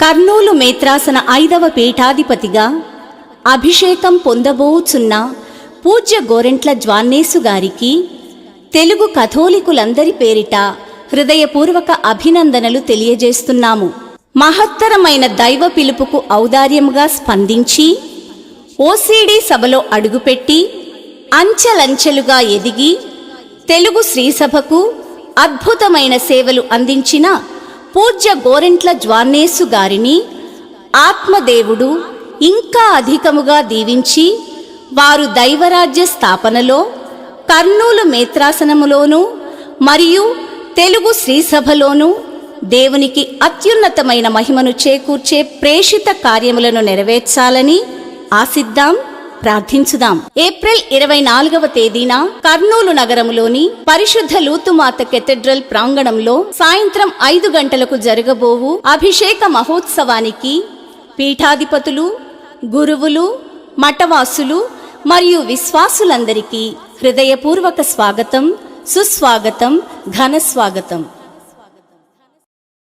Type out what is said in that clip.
కర్నూలు మేత్రాసన ఐదవ పీఠాధిపతిగా అభిషేకం పొందబోచున్న పూజ్య గోరెంట్ల జ్వాన్నేసు గారికి తెలుగు కథోలికులందరి పేరిట హృదయపూర్వక అభినందనలు తెలియజేస్తున్నాము. మహత్తరమైన దైవ పిలుపుకు ఔదార్యముగా స్పందించి ఓసీడీ సభలో అడుగుపెట్టి అంచెలంచెలుగా ఎదిగి తెలుగు శ్రీసభకు అద్భుతమైన సేవలు అందించిన పూజ్య గోరెంట్ల జ్వాన్నేసు గారిని ఆత్మదేవుడు ఇంకా అధికముగా దీవించి వారు దైవరాజ్య స్థాపనలో కర్నూలు మేత్రాసనములోనూ మరియు తెలుగు శ్రీసభలోనూ దేవునికి అత్యున్నతమైన మహిమను చేకూర్చే ప్రేషిత కార్యములను నెరవేర్చాలని ఆశిద్దాం. ప్రార్థించుదాం. ఏప్రిల్ ఇరవై నాలుగవ తేదీన కర్నూలు నగరములోని పరిశుద్ధ లూతుమాత కెథెడ్రల్ ప్రాంగణంలో సాయంత్రం ఐదు గంటలకు జరగబోవు అభిషేక మహోత్సవానికి పీఠాధిపతులు గురువులు మఠవాసులు మరియు విశ్వాసులందరికీ హృదయపూర్వక స్వాగతం సుస్వాగతం ఘన స్వాగతం